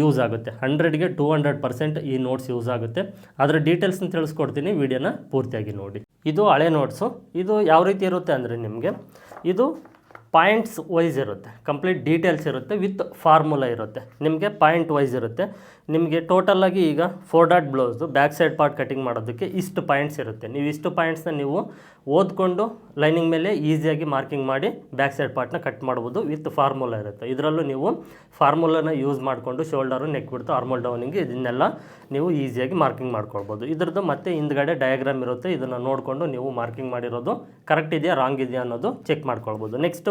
Use ಆಗುತ್ತೆ. ಹಂಡ್ರೆಡ್ಗೆ two hundred percent ಈ ನೋಟ್ಸ್ ಯೂಸ್ ಆಗುತ್ತೆ. ಅದರ ಡೀಟೇಲ್ಸ್ನ ತಿಳಿಸ್ಕೊಡ್ತೀನಿ ವಿಡಿಯೋನ ಪೂರ್ತಿಯಾಗಿ ನೋಡಿ. ಇದು ಹಳೆ ನೋಟ್ಸು ಇದು ಯಾವ ರೀತಿ ಇರುತ್ತೆ ಅಂದರೆ ನಿಮಗೆ, ಇದು ಪಾಯಿಂಟ್ಸ್ ವೈಸ್ ಇರುತ್ತೆ, ಕಂಪ್ಲೀಟ್ ಡೀಟೇಲ್ಸ್ ಇರುತ್ತೆ, ವಿತ್ ಫಾರ್ಮುಲಾ ಇರುತ್ತೆ. ನಿಮಗೆ ಪಾಯಿಂಟ್ ವೈಸ್ ಇರುತ್ತೆ. ನಿಮಗೆ ಟೋಟಲಾಗಿ ಈಗ ಫೋರ್ ಡಾಟ್ ಬ್ಲೌಸ್ದು ಬ್ಯಾಕ್ ಸೈಡ್ ಪಾರ್ಟ್ ಕಟಿಂಗ್ ಮಾಡೋದಕ್ಕೆ ಇಷ್ಟು ಪಾಯಿಂಟ್ಸ್ ಇರುತ್ತೆ. ನೀವು ಇಷ್ಟು ಪಾಯಿಂಟ್ಸ್ನ ನೀವು ಓದ್ಕೊಂಡು ಲೈನಿಂಗ್ ಮೇಲೆ ಈಸಿಯಾಗಿ ಮಾರ್ಕಿಂಗ್ ಮಾಡಿ ಬ್ಯಾಕ್ ಸೈಡ್ ಪಾರ್ಟ್ನ ಕಟ್ ಮಾಡ್ಬೋದು, ವಿತ್ ಫಾರ್ಮುಲಾ ಇರುತ್ತೆ. ಇದರಲ್ಲೂ ನೀವು ಫಾರ್ಮುಲಾನ ಯೂಸ್ ಮಾಡಿಕೊಂಡು ಶೋಲ್ಡರು ನೆಕ್ ಬಿಡ್ತು ಆರ್ಮಲ್ ಡೌನಿಂಗ್ ಇದನ್ನೆಲ್ಲ ನೀವು ಈಸಿಯಾಗಿ ಮಾರ್ಕಿಂಗ್ ಮಾಡ್ಕೊಳ್ಬೋದು. ಇದ್ರದ್ದು ಮತ್ತೆ ಹಿಂದ್ಗಡೆ ಡಯಾಗ್ರಾಮ್ ಇರುತ್ತೆ. ಇದನ್ನು ನೋಡಿಕೊಂಡು ನೀವು ಮಾರ್ಕಿಂಗ್ ಮಾಡಿರೋದು ಕರೆಕ್ಟ್ ಇದೆಯಾ ರಾಂಗ್ ಇದೆಯಾ ಅನ್ನೋದು ಚೆಕ್ ಮಾಡ್ಕೊಳ್ಬೋದು. Next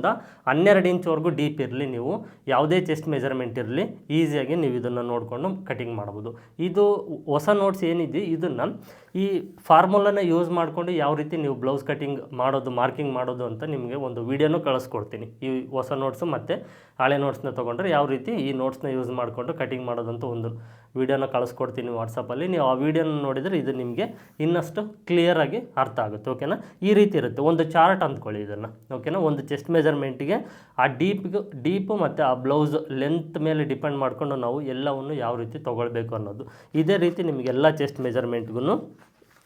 ಹನ್ನೆರಡು ಇಂಚ್ವರೆಗೂ ಡೀಪ್ ಇರಲಿ ನೀವು. ಯಾವುದೇ ಚೆಸ್ಟ್ ಮೆಜರ್ಮೆಂಟ್ ಇರಲಿ. ಈಸಿಯಾಗಿ ನೀವು ಇದನ್ನು ನೋಡಿಕೊಂಡು ಕಟಿಂಗ್ ಮಾಡ್ಬೋದು. ಇದು ಹೊಸ ನೋಟ್ಸ್ ಏನಿದೆ, ಇದನ್ನು ಈ ಫಾರ್ಮುಲಾನ ಯೂಸ್ ಮಾಡಿಕೊಂಡು ಯಾವ ರೀತಿ ನೀವು ಬ್ಲೌಸ್ ಕಟಿಂಗ್ ಮಾಡೋದು, ಮಾರ್ಕಿಂಗ್ ಮಾಡೋದು ಅಂತ ನಿಮಗೆ ಒಂದು ವೀಡಿಯೋನೂ ಕಳಿಸ್ಕೊಡ್ತೀನಿ. ಈ ಹೊಸ ನೋಟ್ಸು ಮತ್ತು ಹಳೆ ನೋಟ್ಸ್ನ ತೊಗೊಂಡ್ರೆ ಯಾವ ರೀತಿ ಈ ನೋಟ್ಸ್ನ ಯೂಸ್ ಮಾಡಿಕೊಂಡು ಕಟಿಂಗ್ ಮಾಡೋದಂತ ಒಂದು ವೀಡಿಯೋನ ಕಳಿಸ್ಕೊಡ್ತೀನಿ ವಾಟ್ಸಪ್ಪಲ್ಲಿ ನೀವು ಆ ವೀಡಿಯೋನ ನೋಡಿದರೆ ಇದು ನಿಮಗೆ ಇನ್ನಷ್ಟು ಕ್ಲಿಯರಾಗಿ ಅರ್ಥ ಆಗುತ್ತೆ ಓಕೆನಾ ಈ ರೀತಿ ಇರುತ್ತೆ. ಒಂದು ಚಾರ್ಟ್ ಅಂದ್ಕೊಳ್ಳಿ ಇದನ್ನು ಓಕೆನಾ ಒಂದು ಚೆಸ್ಟ್ ಮೆಜರ್ಮೆಂಟಿಗೆ ಆ ಡೀಪ್ಗೆ ಡೀಪು ಮತ್ತು ಆ ಬ್ಲೌಸ್ ಲೆಂತ್ ಮೇಲೆ ಡಿಪೆಂಡ್ ಮಾಡಿಕೊಂಡು ನಾವು ಎಲ್ಲವನ್ನು ಯಾವ ರೀತಿ ತೊಗೊಳ್ಬೇಕು ಅನ್ನೋದು. ಇದೇ ರೀತಿ ನಿಮಗೆಲ್ಲ ಚೆಸ್ಟ್ ಮೆಜರ್ಮೆಂಟ್ಗೂ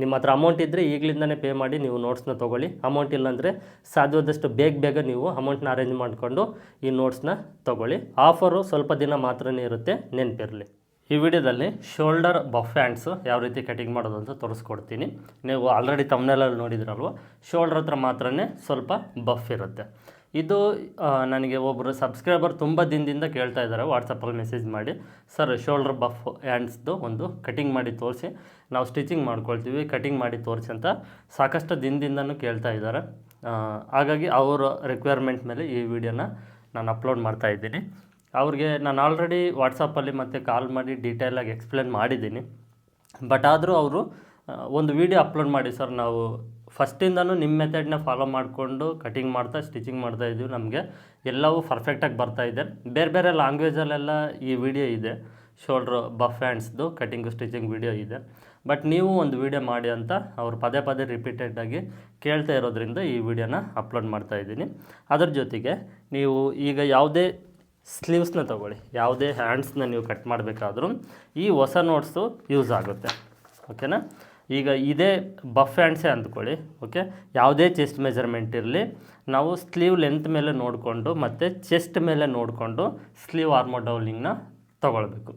ನಿಮ್ಮ ಹತ್ರ ಅಮೌಂಟ್ ಇದ್ದರೆ ಈಗಲಿಂದನೇ ಪೇ ಮಾಡಿ ನೀವು ನೋಟ್ಸ್ನ ತೊಗೊಳ್ಳಿ. ಅಮೌಂಟ್ ಇಲ್ಲಾಂದರೆ ಸಾಧ್ಯವಾದಷ್ಟು ಬೇಗ ಬೇಗ ನೀವು ಅಮೌಂಟ್ನ ಅರೇಂಜ್ ಮಾಡಿಕೊಂಡು ಈ ನೋಟ್ಸ್ನ ತೊಗೊಳ್ಳಿ. ಆಫರು ಸ್ವಲ್ಪ ದಿನ ಮಾತ್ರನೇ ಇರುತ್ತೆ, ನೆನಪಿರಲಿ. ಈ ವಿಡಿಯೋದಲ್ಲಿ ಶೋಲ್ಡರ್ ಬಫ್ ಹ್ಯಾಂಡ್ಸು ಯಾವ ರೀತಿ ಕಟಿಂಗ್ ಮಾಡೋದು ಅಂತ ತೋರಿಸ್ಕೊಡ್ತೀನಿ. ನೀವು ಆಲ್ರೆಡಿ ತಮ್ಮನೆಲ್ಲ ನೋಡಿದ್ರಲ್ವ ಶೋಲ್ಡರ್ ಹತ್ರ ಮಾತ್ರನೇ ಸ್ವಲ್ಪ ಬಫ್ ಇರುತ್ತೆ. ಇದು ನನಗೆ ಒಬ್ಬರು ಸಬ್ಸ್ಕ್ರೈಬರ್ ತುಂಬ ದಿನದಿಂದ ಕೇಳ್ತಾ ಇದ್ದಾರೆ. ವಾಟ್ಸಪ್ಪಲ್ಲಿ ಮೆಸೇಜ್ ಮಾಡಿ ಸರ್ ಶೋಲ್ಡರ್ ಬಫ್ ಹ್ಯಾಂಡ್ಸ್ದು ಒಂದು ಕಟಿಂಗ್ ಮಾಡಿ ತೋರಿಸಿ. ನಾವು ಸ್ಟಿಚಿಂಗ್ ಮಾಡ್ಕೊಳ್ತೀವಿ ಕಟಿಂಗ್ ಮಾಡಿ ತೋರಿಸಿ ಅಂತ ಸಾಕಷ್ಟು ದಿನದಿಂದನೂ ಕೇಳ್ತಾ ಇದ್ದಾರೆ. ಹಾಗಾಗಿ ಅವರ ರಿಕ್ವೈರ್ಮೆಂಟ್ ಮೇಲೆ ಈ ವಿಡಿಯೋನ ನಾನು ಅಪ್ಲೋಡ್ ಮಾಡ್ತಾ ಇದ್ದೀನಿ. ಅವ್ರಿಗೆ ನಾನು ಆಲ್ರೆಡಿ ವಾಟ್ಸಪ್ಪಲ್ಲಿ ಮತ್ತೆ ಕಾಲ್ ಮಾಡಿ ಡೀಟೇಲಾಗಿ ಎಕ್ಸ್ಪ್ಲೇನ್ ಮಾಡಿದ್ದೀನಿ. ಬಟ್ ಆದರೂ ಅವರು ಒಂದು ವಿಡಿಯೋ ಅಪ್ಲೋಡ್ ಮಾಡಿ ಸರ್ ನಾವು ಫಸ್ಟಿಂದನೂ ನಿಮ್ಮ ಮೆಥಡ್ನ ಫಾಲೋ ಮಾಡಿಕೊಂಡು ಕಟಿಂಗ್ ಮಾಡ್ತಾ ಸ್ಟಿಚಿಂಗ್ ಮಾಡ್ತಾ ಇದ್ದೀವಿ ನಮಗೆ. ಎಲ್ಲವೂ ಪರ್ಫೆಕ್ಟಾಗಿ ಬರ್ತಾ ಇದೆ. ಬೇರೆ ಬೇರೆ ಲ್ಯಾಂಗ್ವೇಜಲ್ಲೆಲ್ಲ ಈ ವಿಡಿಯೋ ಇದೆ. ಶೋಲ್ಡ್ರ್ ಬಫ್ ಹ್ಯಾಂಡ್ಸ್ದು ಕಟಿಂಗು ಸ್ಟಿಚಿಂಗ್ ವಿಡಿಯೋ ಇದೆ. ಬಟ್ ನೀವು ಒಂದು ವಿಡಿಯೋ ಮಾಡಿ ಅಂತ ಅವ್ರು ಪದೇ ಪದೇ ರಿಪೀಟೆಡಾಗಿ ಕೇಳ್ತಾ ಇರೋದ್ರಿಂದ ಈ ವಿಡಿಯೋನ ಅಪ್ಲೋಡ್ ಮಾಡ್ತಾ ಇದ್ದೀನಿ. ಅದ್ರ ಜೊತೆಗೆ ನೀವು ಈಗ ಯಾವುದೇ ಸ್ಲೀವ್ಸ್ನ ತೊಗೊಳ್ಳಿ. ಯಾವುದೇ ಹ್ಯಾಂಡ್ಸ್ನ ನೀವು ಕಟ್ ಮಾಡಬೇಕಾದ್ರೂ ಈ ಹೊಸ ನೋಟ್ಸು ಯೂಸ್ ಆಗುತ್ತೆ. ಓಕೆನಾ ಈಗ ಇದೇ ಬಫ್ ಹ್ಯಾಂಡ್ಸೇ ಅಂದ್ಕೊಳ್ಳಿ ಓಕೆ ಯಾವುದೇ ಚೆಸ್ಟ್ ಮೆಜರ್ಮೆಂಟ್ ಇರಲಿ, ನಾವು ಸ್ಲೀವ್ ಲೆಂತ್ ಮೇಲೆ ನೋಡಿಕೊಂಡು ಮತ್ತು ಚೆಸ್ಟ್ ಮೇಲೆ ನೋಡಿಕೊಂಡು ಸ್ಲೀವ್ ಆರ್ಮೋ ಡೌನಿಂಗ್ನ ತೊಗೊಳ್ಬೇಕು.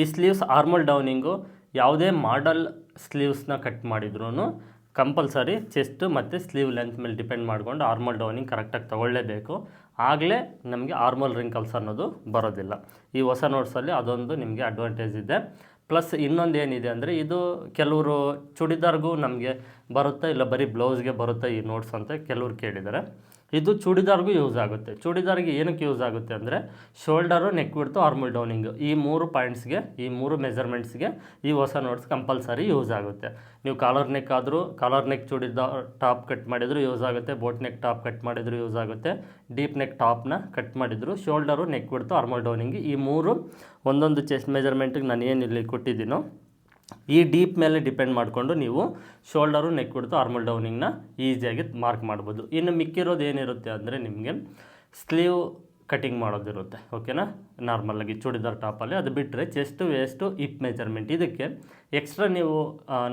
ಈ ಸ್ಲೀವ್ಸ್ ಆರ್ಮಲ್ ಡೌನಿಂಗು ಯಾವುದೇ ಮಾಡಲ್ ಸ್ಲೀವ್ಸ್ನ ಕಟ್ ಮಾಡಿದ್ರೂ ಕಂಪಲ್ಸರಿ ಚೆಸ್ಟ್ ಮತ್ತು ಸ್ಲೀವ್ ಲೆಂತ್ ಮೇಲೆ ಡಿಪೆಂಡ್ ಮಾಡಿಕೊಂಡು ಆರ್ಮಲ್ ಡೌನಿಂಗ್ ಕರೆಕ್ಟಾಗಿ ತೊಗೊಳ್ಳೇಬೇಕು. ಆಗಲೇ ನಮಗೆ ಆರ್ಮಲ್ ರಿಂಕಲ್ಸ್ ಅನ್ನೋದು ಬರೋದಿಲ್ಲ. ಈ ಹೊಸ ನೋಟ್ಸಲ್ಲಿ ಅದೊಂದು ನಿಮಗೆ ಅಡ್ವಾಂಟೇಜ್ ಇದೆ. ಪ್ಲಸ್ ಇನ್ನೊಂದು ಏನಿದೆ ಅಂದರೆ ಇದು ಕೆಲವರು ಚೂಡಿದಾರ್ಗೂ ನಮಗೆ ಬರುತ್ತಾ ಇಲ್ಲ ಬರೀ ಬ್ಲೌಸ್ಗೆ ಬರುತ್ತಾ ಈ ನೋಟ್ಸ್ ಅಂತ ಕೆಲವ್ರು ಕೇಳಿದ್ದಾರೆ. ಇದು ಚೂಡಿದಾರ್ಗೂ ಯೂಸ್ ಆಗುತ್ತೆ. ಚೂಡಿದಾರ್ಗೆ ಏನಕ್ಕೆ ಯೂಸ್ ಆಗುತ್ತೆ ಅಂದರೆ ಶೋಲ್ಡರು ನೆಕ್ ಬಿಡ್ತು ಆರ್ಮಲ್ ಡೌನಿಂಗು ಈ ಮೂರು ಪಾಯಿಂಟ್ಸ್ಗೆ ಈ ಮೂರು ಮೆಜರ್ಮೆಂಟ್ಸ್ಗೆ ಈ ಹೊಸ ನೋಟ್ಸ್ ಕಂಪಲ್ಸರಿ ಯೂಸ್ ಆಗುತ್ತೆ. ನೀವು ಕಾಲರ್ ನೆಕ್ ಆದರೂ collar neck churidar top cut ಮಾಡಿದರೂ ಯೂಸ್ ಆಗುತ್ತೆ ಬೋಟ್ ನೆಕ್ ಟಾಪ್ ಕಟ್ ಮಾಡಿದರೂ ಯೂಸ್ ಆಗುತ್ತೆ ಡೀಪ್ ನೆಕ್ ಟಾಪ್ನ ಕಟ್ ಮಾಡಿದ್ರು shoulder neck width armhole downing ಈ ಮೂರು ಒಂದೊಂದು ಚೆಸ್ಟ್ ಮೆಜರ್ಮೆಂಟಿಗೆ ನಾನು ಏನು ಇಲ್ಲಿ ಕೊಟ್ಟಿದ್ದೀನೋ ಈ ಡೀಪ್ ಮೇಲೆ ಡಿಪೆಂಡ್ ಮಾಡಿಕೊಂಡು ನೀವು ಶೋಲ್ಡರು ನೆಕ್ ಬಿಡ್ತು ಆರ್ಮಲ್ ಡೌನಿಂಗ್ನ ಈಸಿಯಾಗಿ ಮಾರ್ಕ್ ಮಾಡ್ಬೋದು. ಇನ್ನು ಮಿಕ್ಕಿರೋದು ಏನಿರುತ್ತೆ ಅಂದರೆ ನಿಮಗೆ ಸ್ಲೀವ್ ಕಟಿಂಗ್ ಮಾಡೋದಿರುತ್ತೆ ಓಕೆನಾ ನಾರ್ಮಲಾಗಿ ಚೂಡಿದಾರ್ ಟಾಪಲ್ಲಿ ಅದು ಬಿಟ್ಟರೆ ಚೆಸ್ಟು ವೇಸ್ಟು ಇಪ್ ಮೆಜರ್ಮೆಂಟ್ ಇದಕ್ಕೆ ಎಕ್ಸ್ಟ್ರಾ ನೀವು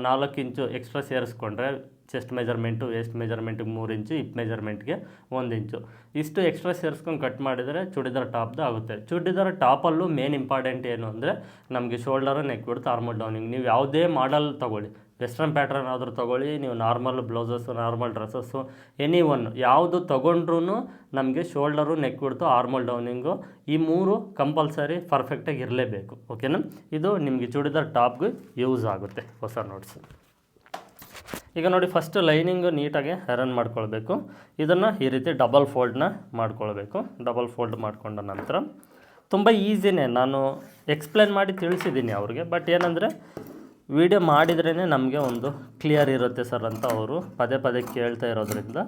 ನಾಲ್ಕು ಇಂಚು ಎಕ್ಸ್ಟ್ರಾ ಸೇರಿಸ್ಕೊಂಡ್ರೆ ಚೆಸ್ಟ್ ಮೆಜರ್ಮೆಂಟು ವೇಸ್ಟ್ ಮೆಜರ್ಮೆಂಟಿಗೆ ಮೂರು ಇಂಚು ಇಪ್ ಮೆಜರ್ಮೆಂಟ್ಗೆ ಒಂದು ಇಂಚು. ಇಷ್ಟು ಎಕ್ಸ್ಟ್ರಾ ಸೇರಿಸ್ಕೊಂಡು ಕಟ್ ಮಾಡಿದರೆ ಚೂಡಿದಾರ್ ಟಾಪ್ದು ಆಗುತ್ತೆ. ಚೂಡಿದಾರ ಟಾಪಲ್ಲೂ ಮೇನ್ ಇಂಪಾರ್ಟೆಂಟ್ ಏನು ಅಂದರೆ ನಮಗೆ ಶೋಲ್ಡರು ನೆಕ್ ಬಿಡ್ತು ಆರ್ಮಲ್ ಡೌನಿಂಗ್ ನೀವು ಯಾವುದೇ ಮಾಡಲ್ ತೊಗೊಳ್ಳಿ. ವೆಸ್ಟ್ರನ್ ಪ್ಯಾಟ್ರನ್ ಆದರೂ ತೊಗೊಳ್ಳಿ, ನೀವು normal blouses normal dresses any one ಯಾವುದು ತೊಗೊಂಡ್ರೂ ನಮಗೆ ಶೋಲ್ಡರು ನೆಕ್ ಬಿಡ್ತು ಆರ್ಮಲ್ ಡೌನಿಂಗು ಈ ಮೂರು ಕಂಪಲ್ಸರಿ ಪರ್ಫೆಕ್ಟಾಗಿ ಇರಲೇಬೇಕು. ಓಕೆನಾ ಇದು ನಿಮಗೆ ಚೂಡಿದಾರ್ ಟಾಪ್ಗೆ ಯೂಸ್ ಆಗುತ್ತೆ. ಹೊಸ ನೋಟ್ಸ್ ಈಗ ನೋಡಿ ಫಸ್ಟ್ ಲೈನಿಂಗು ನೀಟಾಗಿ ರನ್ ಮಾಡ್ಕೊಳ್ಬೇಕು. ಇದನ್ನು ಈ ರೀತಿ ಡಬಲ್ ಫೋಲ್ಡ್ನ ಮಾಡ್ಕೊಳ್ಬೇಕು. ಡಬಲ್ ಫೋಲ್ಡ್ ಮಾಡಿಕೊಂಡ ನಂತರ ತುಂಬ ಈಸಿನೇ ನಾನು ಎಕ್ಸ್ಪ್ಲೇನ್ ಮಾಡಿ ತಿಳಿಸಿದ್ದೀನಿ ಅವ್ರಿಗೆ. ಬಟ್ ಏನಂದರೆ ವಿಡಿಯೋ ಮಾಡಿದ್ರೇ ನಮಗೆ ಒಂದು ಕ್ಲಿಯರ್ ಇರುತ್ತೆ ಸರ್ ಅಂತ ಅವರು ಪದೇ ಪದೇ ಕೇಳ್ತಾ ಇರೋದ್ರಿಂದ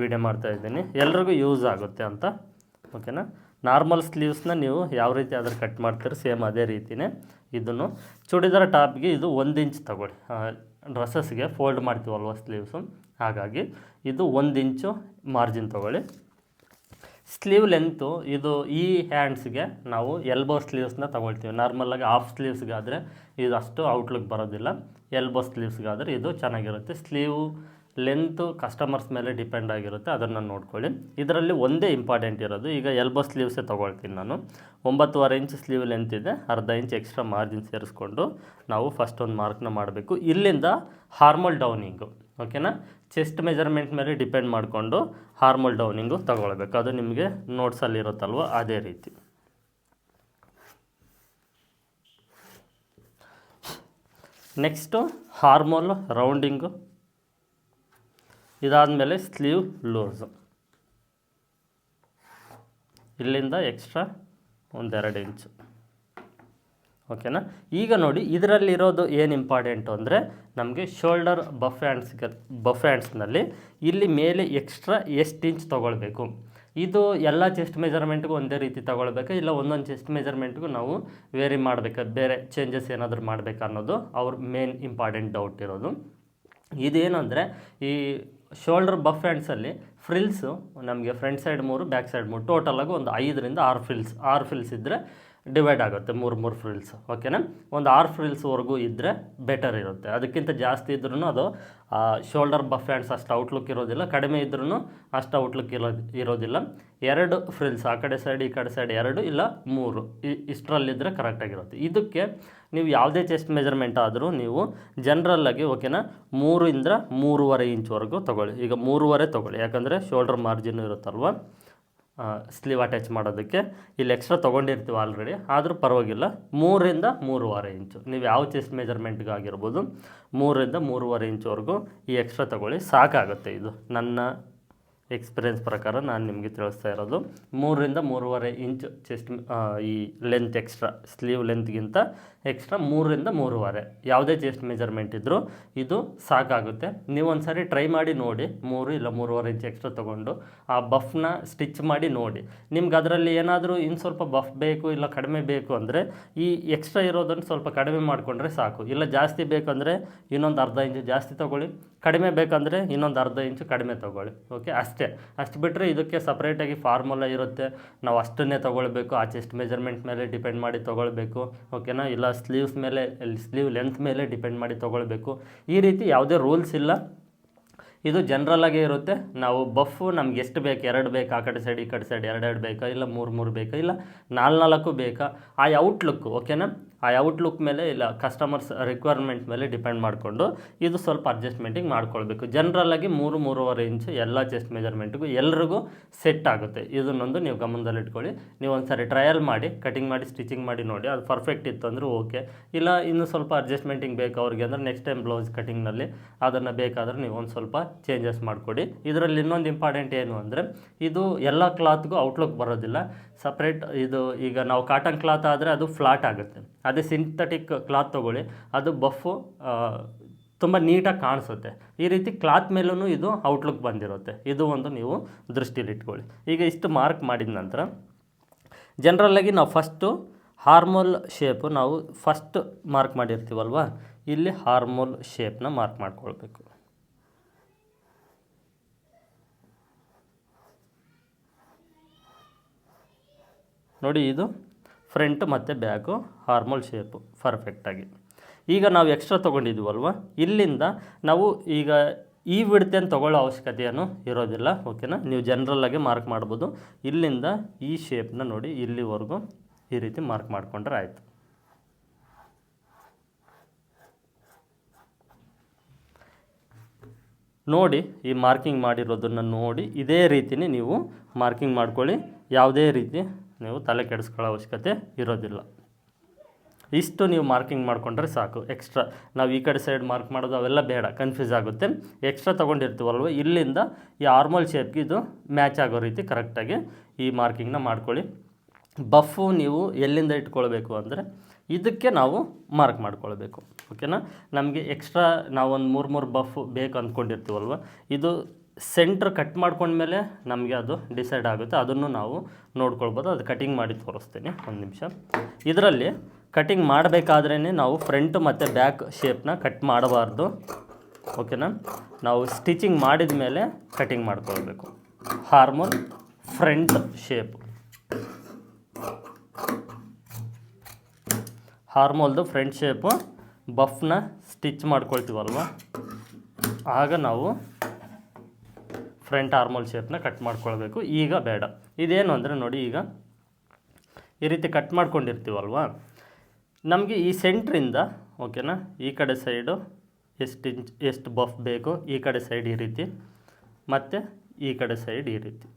ವಿಡಿಯೋ ಮಾಡ್ತಾ ಇದ್ದೀನಿ. ಎಲ್ರಿಗೂ ಯೂಸ್ ಆಗುತ್ತೆ ಅಂತ. ಓಕೆನಾ ನಾರ್ಮಲ್ ಸ್ಲೀವ್ಸ್ನ ನೀವು ಯಾವ ರೀತಿ ಆದರೂ ಕಟ್ ಮಾಡ್ತೀರಿ ಸೇಮ್ ಅದೇ ರೀತಿಯೇ ಇದನ್ನು ಚೂಡಿದಾರ ಟಾಪ್ಗೆ ಇದು ಒಂದು ಇಂಚ್ ತಗೊಳ್ಳಿ. ಡ್ರೆಸ್ಸಸ್ಗೆ ಫೋಲ್ಡ್ ಮಾಡ್ತೀವಲ್ವ ಸ್ಲೀವ್ಸು? ಹಾಗಾಗಿ ಇದು ಒಂದು ಇಂಚು ಮಾರ್ಜಿನ್ ತಗೊಳ್ಳಿ. ಸ್ಲೀವ್ ಲೆಂತು ಇದು ಈ ಹ್ಯಾಂಡ್ಸ್ಗೆ ನಾವು ಎಲ್ಬೋ ಸ್ಲೀವ್ಸ್ನ ತೊಗೊಳ್ತೀವಿ. ನಾರ್ಮಲಾಗಿ ಹಾಫ್ ಸ್ಲೀವ್ಸ್ಗಾದರೆ ಇದು ಅಷ್ಟು ಔಟ್ಲುಕ್ ಬರೋದಿಲ್ಲ. ಎಲ್ಬೋ ಸ್ಲೀವ್ಸ್ಗಾದರೆ ಇದು ಚೆನ್ನಾಗಿರುತ್ತೆ. ಸ್ಲೀವ್ ಲೆಂತು ಕಸ್ಟಮರ್ಸ್ ಮೇಲೆ ಡಿಪೆಂಡ್ ಆಗಿರುತ್ತೆ, ಅದನ್ನು ನೋಡ್ಕೊಳ್ಳಿ. ಇದರಲ್ಲಿ ಒಂದೇ ಇಂಪಾರ್ಟೆಂಟ್ ಇರೋದು, ಈಗ ಎಲ್ಬೋ ಸ್ಲೀವ್ಸೇ ತೊಗೊಳ್ತೀನಿ ನಾನು. ಒಂಬತ್ತುವರೆ ಇಂಚ್ ಸ್ಲೀವ್ ಲೆಂತ್ ಇದೆ, ಅರ್ಧ ಇಂಚ್ ಎಕ್ಸ್ಟ್ರಾ ಮಾರ್ಜಿನ್ ಸೇರಿಸ್ಕೊಂಡು ನಾವು ಫಸ್ಟ್ ಒಂದು ಮಾರ್ಕ್ನ ಮಾಡಬೇಕು. ಇಲ್ಲಿಂದ ಹಾರ್ಮಲ್ ಡೌನಿಂಗು ಓಕೆನಾ ಚೆಸ್ಟ್ ಮೆಜರ್ಮೆಂಟ್ ಮೇಲೆ ಡಿಪೆಂಡ್ ಮಾಡಿಕೊಂಡು ಹಾರ್ಮಲ್ ಡೌನಿಂಗು ತಗೊಳ್ಬೇಕು. ಅದು ನಿಮಗೆ ನೋಟ್ಸಲ್ಲಿ ಇರುತ್ತಲ್ವ, ಅದೇ ರೀತಿ. ನೆಕ್ಸ್ಟು ಹಾರ್ಮೋಲ್ ರೌಂಡಿಂಗು ಇದಾದಮೇಲೆ ಸ್ಲೀವ್ ಲೂಸು. ಇಲ್ಲಿಂದ ಎಕ್ಸ್ಟ್ರಾ ಒಂದೆರಡು ಇಂಚು. ಓಕೆನಾ? ಈಗ ನೋಡಿ ಇದರಲ್ಲಿರೋದು ಏನು ಇಂಪಾರ್ಟೆಂಟು ಅಂದರೆ ನಮಗೆ ಶೋಲ್ಡರ್ ಬಫ್ ಹ್ಯಾಂಡ್ಸ್ಗೆ ಬಫ್ ಹ್ಯಾಂಡ್ಸ್ನಲ್ಲಿ ಇಲ್ಲಿ ಮೇಲೆ ಎಕ್ಸ್ಟ್ರಾ ಎಷ್ಟು ಇಂಚ್ ತೊಗೊಳ್ಬೇಕು? ಇದು ಎಲ್ಲ ಚೆಸ್ಟ್ ಮೆಜರ್ಮೆಂಟ್ಗೂ ಒಂದೇ ರೀತಿ ತಗೊಳ್ಬೇಕಾ? ಇಲ್ಲ ಒಂದೊಂದು ಚೆಸ್ಟ್ ಮೆಜರ್ಮೆಂಟ್ಗೂ ನಾವು ವೇರಿ ಮಾಡಬೇಕು? ಬೇರೆ ಚೇಂಜಸ್ ಏನಾದರೂ ಮಾಡಬೇಕಾ ಅನ್ನೋದು ಅವ್ರ ಮೇನ್ ಇಂಪಾರ್ಟೆಂಟ್ ಡೌಟ್ ಇರೋದು. ಇದೇನಂದರೆ ಈ ಶೋಲ್ಡರ್ ಬಫ್ ಹ್ಯಾಂಡ್ಸಲ್ಲಿ ಫ್ರಿಲ್ಸು ನಮಗೆ ಫ್ರಂಟ್ ಸೈಡ್ ಮೂರು ಬ್ಯಾಕ್ ಸೈಡ್ ಮೂರು ಟೋಟಲಾಗಿ ಒಂದು ಐದರಿಂದ ಆರು ಫ್ರಿಲ್ಸ್ ಆರು ಫ್ರಿಲ್ಸ್ ಇದ್ದರೆ ಡಿವೈಡ್ ಆಗುತ್ತೆ, ಮೂರು ಮೂರು ಫ್ರಿಲ್ಸ್ ಓಕೆನಾ ಒಂದು ಆರು ಫ್ರಿಲ್ಸ್ವರೆಗೂ ಇದ್ದರೆ ಬೆಟರ್ ಇರುತ್ತೆ. ಅದಕ್ಕಿಂತ ಜಾಸ್ತಿ ಇದ್ರೂ ಅದು ಶೋಲ್ಡರ್ ಬಫ್ ಹ್ಯಾಂಡ್ಸ್ ಅಷ್ಟು ಔಟ್ಲುಕ್ ಇರೋದಿಲ್ಲ, ಕಡಿಮೆ ಇದ್ರೂ ಅಷ್ಟು ಔಟ್ಲುಕ್ ಇರೋದು ಇರೋದಿಲ್ಲ. ಎರಡು ಫ್ರಿಲ್ಸ್ ಆ ಕಡೆ ಸೈಡ್ ಈ ಕಡೆ ಸೈಡ್ ಎರಡು ಇಲ್ಲ, ಮೂರು ಇಷ್ಟರಲ್ಲಿದ್ದರೆ ಕರೆಕ್ಟಾಗಿರುತ್ತೆ ಇದಕ್ಕೆ ನೀವು ಯಾವುದೇ ಚೆಸ್ಟ್ ಮೆಜರ್ಮೆಂಟ್ ಆದರೂ ನೀವು ಜನ್ರಲ್ಲಾಗಿ ಓಕೆನಾ ಮೂರಿಂದ ಮೂರುವರೆ ಇಂಚ್ವರೆಗೂ ತೊಗೊಳ್ಳಿ. ಈಗ ಮೂರುವರೆ ತೊಗೊಳ್ಳಿ, ಯಾಕಂದರೆ ಶೋಲ್ಡರ್ ಮಾರ್ಜಿನ್ ಇರುತ್ತಲ್ವ? ಸ್ಲೀವ್ ಅಟ್ಯಾಚ್ ಮಾಡೋದಕ್ಕೆ ಇಲ್ಲಿ ಎಕ್ಸ್ಟ್ರಾ ತೊಗೊಂಡಿರ್ತೀವಿ ಆಲ್ರೆಡಿ ಆದರೂ ಪರವಾಗಿಲ್ಲ, ಮೂರಿಂದ ಮೂರುವರೆ ಇಂಚು. ನೀವು ಯಾವ ಚೆಸ್ಟ್ ಮೆಜರ್ಮೆಂಟ್ಗಾಗಿರ್ಬೋದು ಮೂರಿಂದ ಮೂರುವರೆ ಇಂಚುವರೆಗೂ ಈ ಎಕ್ಸ್ಟ್ರಾ ತೊಗೊಳ್ಳಿ. ಸಾಕಾಗುತ್ತೆ ಇದು. ನನ್ನ ಎಕ್ಸ್ಪೀರಿಯನ್ಸ್ ಪ್ರಕಾರ ನಾನು ನಿಮಗೆ ತಿಳಿಸ್ತಾ ಇರೋದು ಮೂರರಿಂದ ಮೂರುವರೆ ಇಂಚ್ ಚೆಸ್ಟ್ ಈ ಲೆಂತ್ ಎಕ್ಸ್ಟ್ರಾ ಸ್ಲೀವ್ ಲೆಂತ್ಗಿಂತ ಎಕ್ಸ್ಟ್ರಾ ಮೂರರಿಂದ ಮೂರುವರೆ ಯಾವುದೇ ಚೆಸ್ಟ್ ಮೆಜರ್ಮೆಂಟ್ ಇದ್ದರೂ ಇದು ಸಾಕಾಗುತ್ತೆ. ನೀವು ಒಂದು ಟ್ರೈ ಮಾಡಿ ನೋಡಿ, ಮೂರು ಇಲ್ಲ ಮೂರುವರೆ ಇಂಚ್ ಎಕ್ಸ್ಟ್ರಾ ತೊಗೊಂಡು ಆ ಬಫ್ನ ಸ್ಟಿಚ್ ಮಾಡಿ ನೋಡಿ. ನಿಮ್ಗೆ ಅದರಲ್ಲಿ ಏನಾದರೂ ಇನ್ನು ಸ್ವಲ್ಪ ಬಫ್ ಬೇಕು ಇಲ್ಲ ಕಡಿಮೆ ಬೇಕು ಅಂದರೆ ಈ ಎಕ್ಸ್ಟ್ರಾ ಇರೋದನ್ನು ಸ್ವಲ್ಪ ಕಡಿಮೆ ಮಾಡಿಕೊಂಡ್ರೆ ಸಾಕು. ಇಲ್ಲ ಜಾಸ್ತಿ ಬೇಕಂದರೆ ಇನ್ನೊಂದು ಅರ್ಧ ಇಂಚು ಜಾಸ್ತಿ ತೊಗೊಳ್ಳಿ. ಕಡಿಮೆ ಬೇಕಂದರೆ ಇನ್ನೊಂದು ಅರ್ಧ ಇಂಚು ಕಡಿಮೆ ತೊಗೊಳ್ಳಿ. ಓಕೆ ಅಷ್ಟೇ. ಅಷ್ಟು ಬಿಟ್ಟರೆ ಇದಕ್ಕೆ ಸಪ್ರೇಟಾಗಿ ಫಾರ್ಮುಲಾ ಇರುತ್ತೆ. ನಾವು ಅಷ್ಟನ್ನೇ ತೊಗೊಳ್ಬೇಕು. ಆ ಚೆಸ್ಟ್ ಮೆಜರ್ಮೆಂಟ್ ಮೇಲೆ ಡಿಪೆಂಡ್ ಮಾಡಿ ತೊಗೊಳ್ಬೇಕು. ಓಕೆನಾ ಇಲ್ಲ ಸ್ಲೀವ್ಸ್ ಮೇಲೆ ಸ್ಲೀವ್ ಲೆಂತ್ ಮೇಲೆ ಡಿಪೆಂಡ್ ಮಾಡಿ ತೊಗೊಳ್ಬೇಕು. ಈ ರೀತಿ ಯಾವುದೇ ರೂಲ್ಸ್ ಇಲ್ಲ. ಇದು ಜನರಲ್ಲಾಗೇ ಇರುತ್ತೆ. ನಾವು ಬಫು ನಮ್ಗೆ ಎಷ್ಟು ಬೇಕು? ಎರಡು ಬೇಕು? ಆ ಕಡೆ ಸೈಡ್ ಈ ಕಡೆ ಸೈಡ್ ಎರಡೆರಡು ಬೇಕಾ? ಇಲ್ಲ ಮೂರು ಮೂರು ಬೇಕಾ? ಇಲ್ಲ ನಾಲ್ಕು ನಾಲ್ಕು ಬೇಕಾ? ಆ ಔಟ್ಲುಕ್ಕು ಓಕೆನಾ ಆ ಔಟ್ಲುಕ್ ಮೇಲೆ ಇಲ್ಲ ಕಸ್ಟಮರ್ಸ್ ರಿಕ್ವೈರ್ಮೆಂಟ್ ಮೇಲೆ ಡಿಪೆಂಡ್ ಮಾಡಿಕೊಂಡು ಇದು ಸ್ವಲ್ಪ ಅಡ್ಜಸ್ಟ್ಮೆಂಟಿಗೆ ಮಾಡ್ಕೊಳ್ಬೇಕು. ಜನರಲ್ಲಾಗಿ ಮೂರು, ಮೂರುವರೆ ಇಂಚು ಎಲ್ಲ ಚೆಸ್ಟ್ ಮೆಜರ್ಮೆಂಟ್ಗೂ ಎಲ್ರಿಗೂ ಸೆಟ್ ಆಗುತ್ತೆ. ಇದನ್ನೊಂದು ನೀವು ಗಮನದಲ್ಲಿ ಇಟ್ಕೊಳ್ಳಿ. ನೀವು ಸಾರಿ ಟ್ರಯಲ್ ಮಾಡಿ ಕಟಿಂಗ್ ಮಾಡಿ ಸ್ಟಿಚಿಂಗ್ ಮಾಡಿ ನೋಡಿ, ಅದು ಪರ್ಫೆಕ್ಟ್ ಇತ್ತು ಅಂದರೆ ಓಕೆ ಇಲ್ಲ, ಇನ್ನು ಸ್ವಲ್ಪ ಅಡ್ಜಸ್ಟ್ಮೆಂಟಿಂಗ್ ಬೇಕು ಅವ್ರಿಗೆ ಅಂದರೆ ನೆಕ್ಸ್ಟ್ ಟೈಮ್ ಬ್ಲೌಸ್ ಕಟಿಂಗ್ನಲ್ಲಿ ಅದನ್ನು ಬೇಕಾದರೆ ನೀವು ಒಂದು ಸ್ವಲ್ಪ ಚೇಂಜಸ್ ಮಾಡಿಕೊಡಿ. ಇದರಲ್ಲಿ ಇನ್ನೊಂದು ಇಂಪಾರ್ಟೆಂಟ್ ಏನು ಅಂದರೆ ಇದು ಎಲ್ಲ ಕ್ಲಾತ್ಗೂ ಔಟ್ಲುಕ್ ಬರೋದಿಲ್ಲ. ಸಪ್ರೇಟ್ ಇದು ಈಗ ನಾವು ಕಾಟನ್ ಕ್ಲಾತ್ ಆದರೆ ಅದು ಫ್ಲಾಟ್ ಆಗುತ್ತೆ. ಅದೇ ಸಿಂಥೆಟಿಕ್ ಕ್ಲಾತ್ ತೊಗೊಳ್ಳಿ. ಅದು ಬಫು ತುಂಬ ನೀಟಾಗಿ ಕಾಣಿಸುತ್ತೆ. ಈ ರೀತಿ ಕ್ಲಾತ್ ಮೇಲೂ ಇದು ಔಟ್ಲುಕ್ ಬಂದಿರುತ್ತೆ. ಇದು ಒಂದು ನೀವು ದೃಷ್ಟಿಲಿ ಇಟ್ಕೊಳ್ಳಿ. ಈಗ ಇಷ್ಟು ಮಾರ್ಕ್ ಮಾಡಿದ ನಂತರ ಜನರಲ್ಲಾಗಿ ನಾವು ಫಸ್ಟು ಹಾರ್ಮೋಲ್ ಶೇಪು ನಾವು ಫಸ್ಟ್ ಮಾರ್ಕ್ ಮಾಡಿರ್ತೀವಲ್ವ? ಇಲ್ಲಿ ಹಾರ್ಮೋಲ್ ಶೇಪ್ನ ಮಾರ್ಕ್ ಮಾಡ್ಕೊಳ್ಬೇಕು. ನೋಡಿ ಇದು ಫ್ರಂಟ್ ಮತ್ತು ಬ್ಯಾಕು ಹಾರ್ಮೋಲ್ ಶೇಪು ಪರ್ಫೆಕ್ಟಾಗಿ ಈಗ ನಾವು ಎಕ್ಸ್ಟ್ರಾ ತೊಗೊಂಡಿದ್ವಲ್ವ? ಇಲ್ಲಿಂದ ನಾವು ಈಗ ಈ ವಿಡ್ತೇನು ತೊಗೊಳ್ಳೋ ಅವಶ್ಯಕತೆಯನ್ನು ಇರೋದಿಲ್ಲ ಓಕೆನಾ ನೀವು ಜನರಲ್ಲಾಗಿ ಮಾರ್ಕ್ ಮಾಡ್ಬೋದು. ಇಲ್ಲಿಂದ ಈ ಶೇಪ್ನ ನೋಡಿ ಇಲ್ಲಿವರೆಗೂ ಈ ರೀತಿ ಮಾರ್ಕ್ ಮಾಡಿಕೊಂಡ್ರೆ ಆಯಿತು. ನೋಡಿ, ಈ ಮಾರ್ಕಿಂಗ್ ಮಾಡಿರೋದನ್ನು ನೋಡಿ, ಇದೇ ರೀತಿಯೇ ನೀವು ಮಾರ್ಕಿಂಗ್ ಮಾಡ್ಕೊಳ್ಳಿ. ಯಾವುದೇ ರೀತಿ ನೀವು ತಲೆ ಕೆಡಿಸ್ಕೊಳ್ಳೋ ಅವಶ್ಯಕತೆ ಇರೋದಿಲ್ಲ. ಇಷ್ಟು ನೀವು ಮಾರ್ಕಿಂಗ್ ಮಾಡಿಕೊಂಡ್ರೆ ಸಾಕು. ಎಕ್ಸ್ಟ್ರಾ ನಾವು ಈ ಕಡೆ ಸೈಡ್ ಮಾರ್ಕ್ ಮಾಡೋದು ಅವೆಲ್ಲ ಬೇಡ, ಕನ್ಫ್ಯೂಸ್ ಆಗುತ್ತೆ. ಎಕ್ಸ್ಟ್ರಾ ತೊಗೊಂಡಿರ್ತೀವಲ್ವ, ಇಲ್ಲಿಂದ ಈ ಆರ್ಮಲ್ ಶೇಪ್ಗೆ ಇದು ಮ್ಯಾಚ್ ಆಗೋ ರೀತಿ ಕರೆಕ್ಟಾಗಿ ಈ ಮಾರ್ಕಿಂಗ್ನ ಮಾಡ್ಕೊಳ್ಳಿ. ಬಫು ನೀವು ಎಲ್ಲಿಂದ ಇಟ್ಕೊಳ್ಬೇಕು ಅಂದರೆ ಇದಕ್ಕೆ ನಾವು ಮಾರ್ಕ್ ಮಾಡ್ಕೊಳ್ಬೇಕು. ಓಕೆನಾ ನಮಗೆ ಎಕ್ಸ್ಟ್ರಾ ನಾವೊಂದು ಮೂರು ಮೂರು ಬಫ್ ಬೇಕು ಅಂದ್ಕೊಂಡಿರ್ತೀವಲ್ವ, ಇದು ಸೆಂಟ್ರ್ ಕಟ್ ಮಾಡ್ಕೊಂಡ್ಮೇಲೆ ನಮಗೆ ಅದು ಡಿಸೈಡ್ ಆಗುತ್ತೆ. ಅದನ್ನು ನಾವು ನೋಡ್ಕೊಳ್ಬೋದು. ಅದು ಕಟಿಂಗ್ ಮಾಡಿ ತೋರಿಸ್ತೀನಿ. ಒಂದು ನಿಮಿಷ. ಇದರಲ್ಲಿ ಕಟಿಂಗ್ ಮಾಡಬೇಕಾದ್ರೇ ನಾವು ಫ್ರಂಟ್ ಮತ್ತು ಬ್ಯಾಕ್ ಶೇಪ್ನ ಕಟ್ ಮಾಡಬಾರ್ದು. ಓಕೆನಾ? ನಾವು ಸ್ಟಿಚಿಂಗ್ ಮಾಡಿದ ಮೇಲೆ ಕಟಿಂಗ್ ಮಾಡ್ಕೊಳ್ಬೇಕು. Armhole front shape. ಹಾರ್ಮೋಲ್ದು front shape ಬಫ್ನ ಸ್ಟಿಚ್ ಮಾಡ್ಕೊಳ್ತೀವಲ್ವ? ಆಗ ನಾವು ಫ್ರಂಟ್ ಆರ್ಮಲ್ ಶೇಪ್ನ ಕಟ್ ಮಾಡ್ಕೊಳ್ಬೇಕು. ಈಗ ಬೇಡ. ಇದೇನು ಅಂದರೆ ನೋಡಿ ಈಗ ಈ ರೀತಿ ಕಟ್ ಮಾಡ್ಕೊಂಡಿರ್ತೀವಲ್ವ? ನಮಗೆ ಈ ಸೆಂಟ್ರಿಂದ, ಓಕೆನಾ, ಈ ಕಡೆ ಸೈಡು ಎಷ್ಟು ಇಂಚ್, ಎಷ್ಟು ಬಫ್ ಬೇಕು, ಈ ಕಡೆ ಸೈಡ್ ಈ ರೀತಿ, ಮತ್ತು ಈ ಕಡೆ ಸೈಡ್ ಈ ರೀತಿ.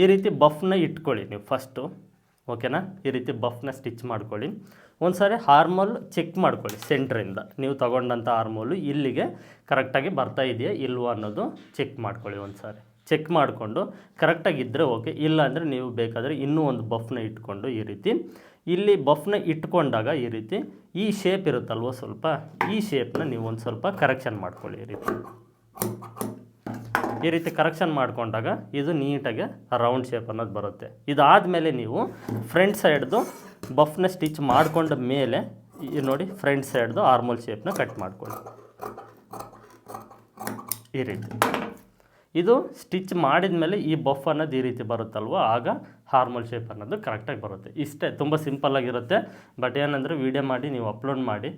ಈ ರೀತಿ ಬಫ್ನ ಇಟ್ಕೊಳ್ಳಿ ನೀವು ಫಸ್ಟು. ಓಕೆನಾ? ಈ ರೀತಿ ಬಫ್ನ ಸ್ಟಿಚ್ ಮಾಡ್ಕೊಳ್ಳಿ. ಒಂದು ಸಾರಿ ಹಾರ್ಮೋಲ್ ಚೆಕ್ ಮಾಡ್ಕೊಳ್ಳಿ ಸೆಂಟ್ರಿಂದ ನೀವು ತೊಗೊಂಡಂಥ ಹಾರ್ಮೋಲು ಇಲ್ಲಿಗೆ ಕರೆಕ್ಟಾಗಿ ಬರ್ತಾ ಇದೆಯಾ ಇಲ್ವೋ ಅನ್ನೋದು ಚೆಕ್ ಮಾಡ್ಕೊಳ್ಳಿ ಒಂದು ಸಾರಿ ಚೆಕ್ ಮಾಡಿಕೊಂಡು ಕರೆಕ್ಟಾಗಿ ಇದ್ದರೆ ಓಕೆ ಇಲ್ಲ ಅಂದರೆ ನೀವು ಬೇಕಾದರೆ ಇನ್ನೂ ಒಂದು ಬಫ್ನ ಇಟ್ಕೊಂಡು ಈ ರೀತಿ. ಇಲ್ಲಿ ಬಫ್ನ ಇಟ್ಕೊಂಡಾಗ ಈ ರೀತಿ, ಈ ಶೇಪ್ ಇರುತ್ತಲ್ವ ಸ್ವಲ್ಪ, ಈ ಶೇಪ್ನ ನೀವು ಒಂದು ಸ್ವಲ್ಪ ಕರೆಕ್ಷನ್ ಮಾಡ್ಕೊಳ್ಳಿ ಈ ರೀತಿ. ಈ ರೀತಿ ಕರೆಕ್ಷನ್ ಮಾಡಿಕೊಂಡಾಗ ಇದು ನೀಟಾಗಿ ರೌಂಡ್ ಶೇಪ್ ಅನ್ನೋದು ಬರುತ್ತೆ. ಇದಾದಮೇಲೆ ನೀವು ಫ್ರಂಟ್ ಸೈಡ್ದು ಬಫ್ನ ಸ್ಟಿಚ್ ಮಾಡಿಕೊಂಡ ಮೇಲೆ ಈ ನೋಡಿ ಫ್ರಂಟ್ ಸೈಡ್ದು ಆರ್ಮೋಲ್ ಶೇಪ್ನ ಕಟ್ ಮಾಡಿಕೊಳ್ಳಿ. ಈ ರೀತಿ. ಇದು ಸ್ಟಿಚ್ ಮಾಡಿದ ಮೇಲೆ ಈ ಬಫ್ ಅನ್ನೋದು ಈ ರೀತಿ ಬರುತ್ತಲ್ವ? ಆಗ ಹಾರ್ಮಲ್ ಶೇಪ್ ಅನ್ನೋದು ಕರೆಕ್ಟಾಗಿ ಬರುತ್ತೆ. ಇಷ್ಟೇ, ತುಂಬ ಸಿಂಪಲ್ಲಾಗಿರುತ್ತೆ ಬಟ್ ಏನಂದರೆ ವೀಡಿಯೋ ಮಾಡಿ, ನೀವು ಅಪ್ಲೋಡ್ ಮಾಡಿ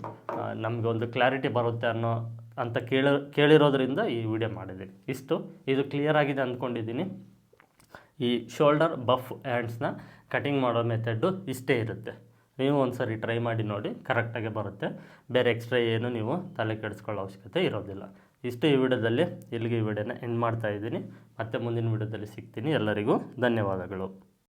ನಮಗೆ ಒಂದು ಕ್ಲಾರಿಟಿ ಬರುತ್ತೆ ಅನ್ನೋ ಅಂತ ಕೇಳಿ, ಕೇಳಿರೋದ್ರಿಂದ ಈ ವಿಡಿಯೋ ಮಾಡಿದೆ. ಇಷ್ಟು. ಇದು ಕ್ಲಿಯರ್ ಆಗಿದೆ ಅಂದ್ಕೊಂಡಿದ್ದೀನಿ. ಈ ಶೋಲ್ಡರ್ ಬಫ್ ಹ್ಯಾಂಡ್ಸ್ನ ಕಟಿಂಗ್ ಮಾಡೋ ಮೆಥಡ್ಡು ಇಷ್ಟೇ ಇರುತ್ತೆ. ನೀವು ಒಂದು ಸರಿ ಟ್ರೈ ಮಾಡಿ ನೋಡಿ ಕರೆಕ್ಟಾಗಿ ಬರುತ್ತೆ. ಬೇರೆ ಎಕ್ಸ್ಟ್ರಾ ಏನು ನೀವು ತಲೆ ಕೆಡಿಸ್ಕೊಳ್ಳೋ ಅವಶ್ಯಕತೆ ಇರೋದಿಲ್ಲ. ಇಷ್ಟು ಈ ವಿಡಿಯೋದಲ್ಲಿ. ಇಲ್ಲಿಗೆ ಈ ವಿಡಿಯೋನ ಎಂಡ್ ಮಾಡ್ತಾ ಇದ್ದೀನಿ. ಮತ್ತೆ ಮುಂದಿನ ವಿಡಿಯೋದಲ್ಲಿ ಸಿಗ್ತೀನಿ. ಎಲ್ಲರಿಗೂ ಧನ್ಯವಾದಗಳು.